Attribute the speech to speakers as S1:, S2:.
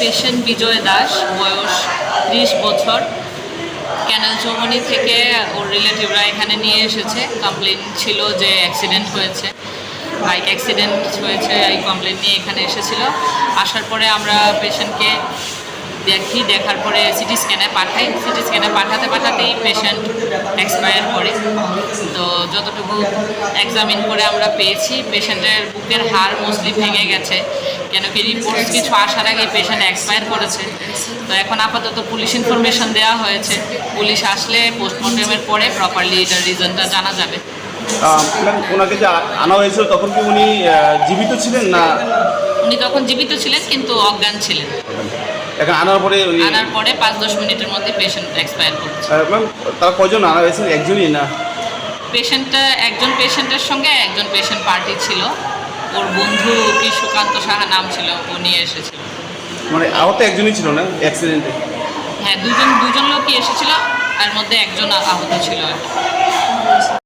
S1: Patient বিজয় দাস, বয়স ত্রিশ বছর। ক্যানেল চৌমনি থেকে ওর রিলেটিভরা এখানে নিয়ে এসেছে। কমপ্লেন ছিল যে অ্যাক্সিডেন্ট হয়েছে। বাইক অ্যাক্সিডেন্ট হয়েছে, এই কমপ্লেন নিয়ে এখানে এসেছিল। আসার পরে আমরা পেশেন্টকে দেখি, দেখার পরে সিটি স্ক্যানে পাঠাই। সিটি স্ক্যানে পাঠাতে পাঠাতেই পেশেন্ট এক্সপায়ার করে। তো যতটুকু এক্সামিন করে আমরা পেয়েছি পেশেন্টের বুকের হাড় মোস্টলি ভেঙে গেছে। কেন কি রিপোর্ট কিছু আসার আগে পেশেন্ট এক্সপায়ার করেছে। তো এখন আপাতত পুলিশ ইনফরমেশন দেওয়া হয়েছে। পুলিশ আসলে পোস্টমর্টমের পরে প্রপারলি এটার রিজনটা জানা যাবে।
S2: ওনাকে যে আনা হয়েছিল তখন কি উনি জীবিত ছিলেন না?
S1: উনি তখন জীবিত ছিলেন কিন্তু অজ্ঞান ছিলেন।
S2: এখন আনার পরে
S1: আনার পরে পাঁচ দশ মিনিটের মধ্যে পেশেন্ট এক্সপায়ার করেছে।
S2: ম্যাম তারা কয়জন আনা হয়েছিল একজনই না?
S1: পেশেন্টটা একজন পেশেন্টের সঙ্গে একজন পেশেন্ট পার্টি ছিল। ওর বন্ধু কি সুকান্ত সাহা নাম ছিল ও নিয়ে এসেছিল।
S2: মানে আহত একজনই ছিল না অ্যাক্সিডেন্টে
S1: হ্যাঁ দুজন দুজন লোকই এসেছিল তার মধ্যে একজন আহত ছিল আর।